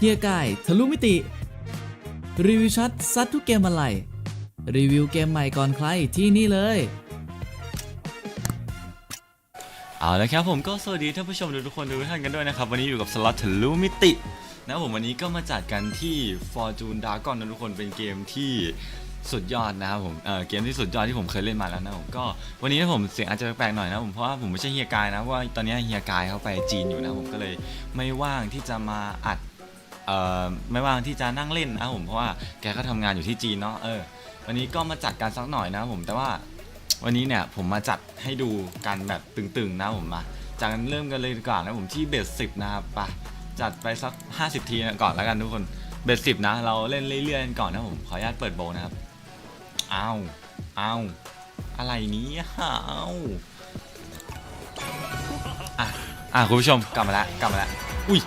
เฮียกายทะลุมิติ รีวิวชัดซัดทุกเกมอะไร รีวิวเกมใหม่ก่อนใครที่นี่เลย เอาละครับผมก็สวัสดีท่านผู้ชมทุกคนทุกท่านกันด้วยนะครับ วันนี้อยู่กับสล็อตทะลุมิตินะผมวันนี้ก็มาจัดกันที่ Fortune Dragon นะทุกคนเป็นเกมที่สุดยอดนะครับผมเออเกมที่สุดยอดที่ผมเคยเล่นมาแล้วนะผมก็วันนี้นะผมเสียงอาจจะแปลกๆหน่อยนะผมเพราะว่าผมไม่ใช่เฮียกายนะว่าตอนนี้เฮียกายเขาไปจีนอยู่นะผมก็เลยไม่ว่างที่จะมาอัด ไม่ว่างที่จะนั่งเล่นนะผมเพราะว่าแกก็ทำงานอยู่ที่จีนเนาะเออวันนี้ก็มาจัดกันสักหน่อยนะผมแต่ว่าวันนี้เนี่ยผมมาจัดให้ดูกันแบบตึงๆนะผมมาจากนั้นเริ่มกันเลยดีกว่อนนะผมที่เบสสิบนะครับไปจัดไปสัก 50 ทีก่อนแล้วกันทุกคนเบสสิบนะ เราเล่นเรื่อยๆกันก่อนนะผมขออนุญาตเปิดโบนะครับอ้าวอ้าวอะไรนี้อ้าวอะอะคุณผู้ชมกลับมาแล้วกลับมาแล้วอุ้ย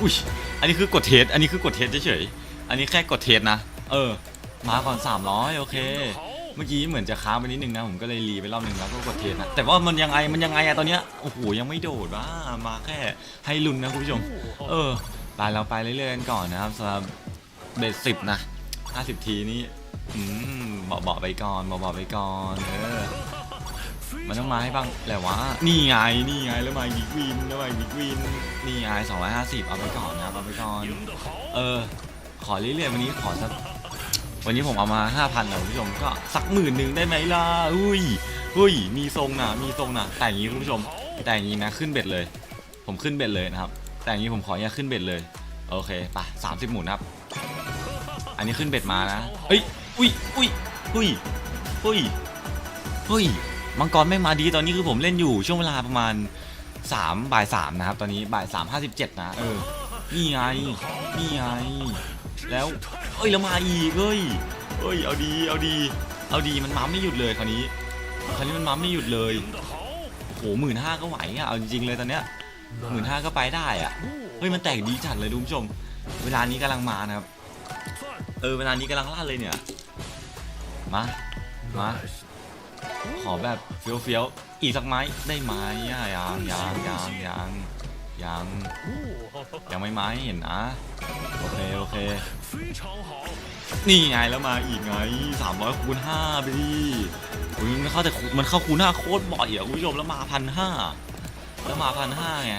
อุ้ย อันนี้คือกดเทส อันนี้คือกดเทสเฉยๆ อันนี้แค่กดเทสนะ เออ มาก่อน 300 โอเค เมื่อกี้เหมือนจะค้างไปนิดนึงนะ ผมก็เลยรีไปรอบหนึ่งแล้วก็กดเทสนะ แต่ว่ามันยังไง มันยังไงอะตอนเนี้ย โอ้โห ยังไม่โดดว่ามาแค่ให้ลุ้นนะคุณผู้ชม เออ ไปเราไปเรื่อยๆกันก่อนนะครับสำหรับเบสสิบนะ 50 ทีนี้ อืมเบาๆไปก่อนเบาๆไปก่อน เออ มันต้องมาให้บ้างแหละวะนี่ไงนี่ไงแล้วมาอีกวินแล้วมาอีกวินนี่ไง250เอาไปก่อนนะเอาไปก่อนเออ ขอเรื่อยๆวันนี้ขอสักวันนี้ผมเอามา5,000นะคุณผู้ชมก็สักหมื่นหนึ่งได้ไหมล่ะอุ้ยอุ้ยมีทรงนะมีทรงนะแต่อย่างนี้คุณผู้ชม แต่อย่างนี้นะขึ้นเบ็ดเลย ผมขึ้นเบ็ดเลยนะครับ แต่อย่างนี้ผมขออนุญาตขึ้นเบ็ดเลยโอเคไปสามสิบหมุนครับ อันนี้ขึ้นเบ็ดมานะเอ้ยอุ้ยอุ้ยอุ้ยอุ้ยอุ้ย มังกรไม่งมาดีตอนนี้คือผมเล่นอยู่ช่วงเวลาประมาณ3บ่ายสามนะครับตอนนี้บ่ายสามห้าสิบเจ็ดนะเออนี่ไงนี่ไงแล้วเอ้ยแล้วมาอีกเอ้ยเอ้ยเอาดีเอาดี เอาดีมันมาไม่หยุดเลยคราวนี้คราวนี้มันมาไม่หยุดเลยโหหมื่นห้าก็ไหวอะเอาจริงเลยตอนเนี้ยหมื่นห้าก็ไปได้อะเฮ้ยมันแตกดีจัดเลยดูคุณผู้ชม เวลานี้กำลังมานะครับ เออเวลานี้กำลังล่าเลยเนี่ยมามา ขอแบบเฟี้ยวๆอีกสักไม้ได้ไหมยังยังยังยังยังยังไม่ไม้เห็นนะโอเคโอเค นี่ไงแล้วมาอีกไง300คูณ5ไปดิอุ้ยมันเข้าแต่คูมันเข้าคูณ5โคตรบ่อยอะคุณผู้ชมแล้วมาพันห้าแล้วมาพันห้าไง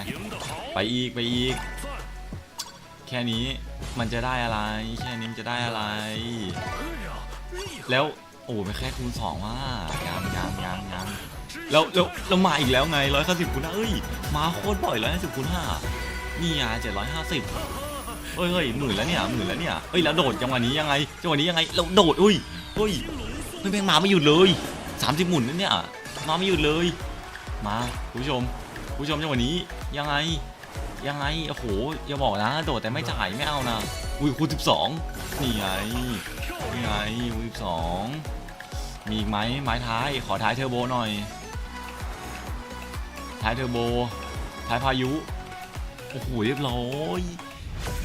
ไปอีกไปอีก แค่นี้มันจะได้อะไร แค่นี้มันจะได้อะไร แล้ว โอ้ไม่แค่คูณสองว่ายังยังยังยังแล้วแล้วแล้วมาอีกแล้วไงร้อยห้าสิบคูณห้าเอ้ยมาโคตรบ่อยร้อยห้าสิบคูณห้านี่ไงเจ็ดร้อยห้าสิบเฮ้ยเฮ้ยหมื่นแล้วเนี่ยหมื่นแล้วเนี่ยเฮ้ยแล้วโดดจังหวะนี้ยังไงจังหวะนี้ยังไงเราโดดอุ้ยเฮ้ยเฮ้ยแม่งมาไม่หยุดเลยสามสิบหมุนนั่นเนี่ยมาไม่หยุดเลย มาคุณผู้ชมคุณผู้ชมจังหวะนี้ยังไงยังไงโอ้โหอย่าบอกนะ โดดแต่ไม่จ่ายไม่เอานะอุ้ยคูณสิบสองนี่ไงนี่ไงคูณสิบสอง มีอีกไหมไม้ท้ายขอท้ายเทอร์โบหน่อย ท้ายเทอร์โบ ท้ายพายุ โอ้โหเรียบร้อย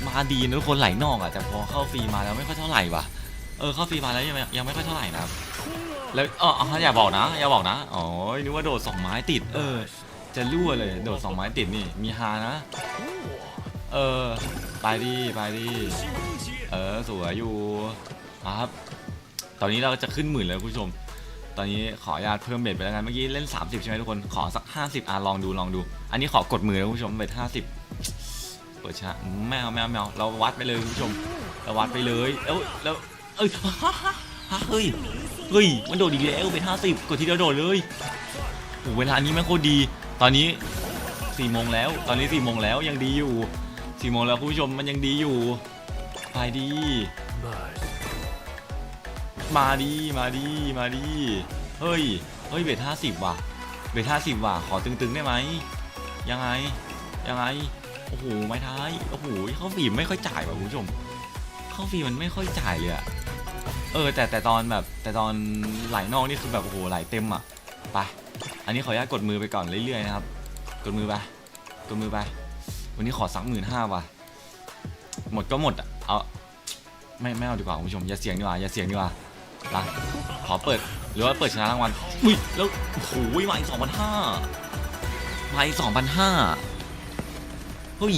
มาดีนะทุกคนไหลนอกอะแต่พอเข้าฟรีมาแล้วไม่ค่อยเท่าไหร่ว่ะเออเข้าฟรีมาแล้วยังไม่ยังไม่ค่อยเท่าไหร่นะแล้วอ๋ออย่าบอกนะ อย่าบอกนะอ๋อนึกว่าโดดสองไม้ติด เออ จะรั่วเลย โดดสองไม้ติดนี่มีฮานะ เออ ไปดีไปดีเออสวยอยู่ครับ ตอนนี้เราจะขึ้นหมื่นเลยคุณผู้ชม ตอนนี้ขออนุญาตเพิ่มเบ็ดไปแล้วกันเมื่อกี้เล่น 30 ใช่ไหมทุกคน ขอสัก 50อะลองดูลองดู อันนี้ขอกดมือนะคุณผู้ชมเบ็ด50เปิดชาแมวแมวแมวเราวัดไปเลยคุณผู้ชม เราวัดไปเลยแล้วแล้วเอ้ยเฮ้ยเฮ้ยมันโดดอีกแล้วเป็นห้าสิบกดทีเดียวโดดเลยโอ้เวลานี้แม่งโคตรดี ตอนนี้สี่โมงแล้ว ตอนนี้สี่โมงแล้วยังดีอยู่สี่โมงแล้วคุณผู้ชมมันยังดีอยู่ไปดี มาดีมาดีมาดีเฮ้ยเฮ้ยเบทห้าสิบว่ะเบทห้าสิบว่ะขอตึงๆได้ไหมยังไงยังไงโอ้โหไม้ท้ายโอ้โหเข้าฟีไม่ค่อยจ่ายว่ะคุณผู้ชมเข้าฟีมันไม่ค่อยจ่ายเลยอะเออแต่แต่ตอนแบบแต่ตอนไหลนอกนี่คือแบบโอ้โหไหลเต็มอะไปอันนี้ขออนุญาตกดมือไปก่อนเรื่อยๆนะครับกดมือไปกดมือไป วันนี้ขอสักหมื่นห้าว่ะหมดก็หมดอะเอาไม่ไม่เอาดีกว่าคุณผู้ชมอย่าเสี่ยงดีกว่าอย่าเสี่ยงดีกว่า ละขอเปิดหรือว่าเปิดชนะรางวัลอุ้ยแล้วโอ้โหมาอีกสองพันห้ามาอีกสองพันห้าเฮ้ย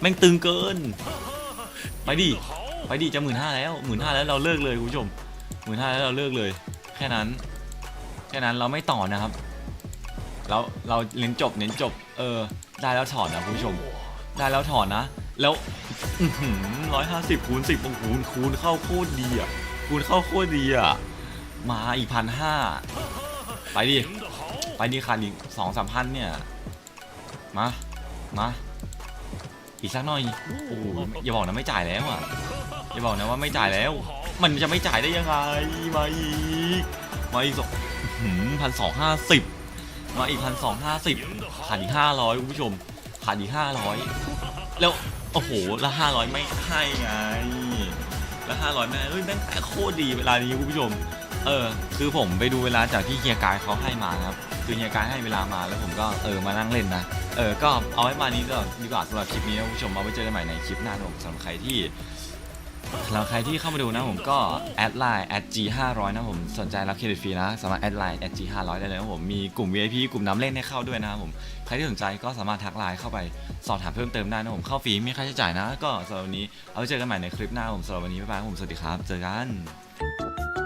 แม่งตึงเกิน ไปดิไปดิจะหมื่นห้าแล้วหมื่นห้าแล้วเราเลิกเลยคุณผู้ชมหมื่นห้าแล้วเราเลิกเลย แค่นั้น แค่นั้นเราไม่ต่อนะครับเราเราเน้นจบเน้นจบ เออ ได้แล้วถอนนะคุณผู้ชม ได้แล้วถอนนะ แล้วร้อยห้าสิบคูณสิบคูณคูณเข้าโคตรดีอะ คูณเข้าโคตรดีอะ มาอีกพันห้าไปดิ ไปดิคันอีกสองสามพันเนี่ย มา มา อีกสักหน่อย โอ้โหอย่าบอกนะไม่จ่ายแล้วอะ อย่าบอกนะว่าไม่จ่ายแล้ว มันจะไม่จ่ายได้ยังไง มาอีก มาอีกสองพันสองห้าสิบมาอีกพันสองห้าสิบขาดอีกห้าร้อยคุณผู้ชมขาดอีกห้าร้อยแล้ว โอ้โห แล้วห้าร้อยไม่ให้ไง ละห้าร้อยแม่เฮ้ยแม่งแต่โคตรดีเวลานี้คุณผู้ชม เออ คือผมไปดูเวลาจากที่เฮียกายเขาให้มานะครับ คือเฮียกายให้เวลามาแล้วผมก็เออมานั่งเล่นนะ เออ ก็เอาไว้มานี้ก็ดีกว่าสำหรับคลิปนี้นะคุณผู้ชมมาไว้เจอกันใหม่ในคลิปหน้าผมสำหรับใครที่ สำหรับใครที่เข้ามาดูนะผมก็แอดไลน์แอด g 5 0 0นะผมสนใจรับเครดิตฟรีนะสามารถแอดไลน์แอด g 5 0 0ได้เลยนะผมมีกลุ่ม VIP กลุ่มน้ำเล่นให้เข้าด้วยนะครับผมใครที่สนใจก็สามารถทักไลน์เข้าไปสอบถามเพิ่มเติมได้นะผมเข้าฟรีไม่มีค่าใช้จ่ายนะ ก็สำหรับวันนี้เอาไว้เจอกันใหม่ในคลิปหน้าผมสำหรับวันนี้บ๊ายบายผมสวัสดีครับเจอกัน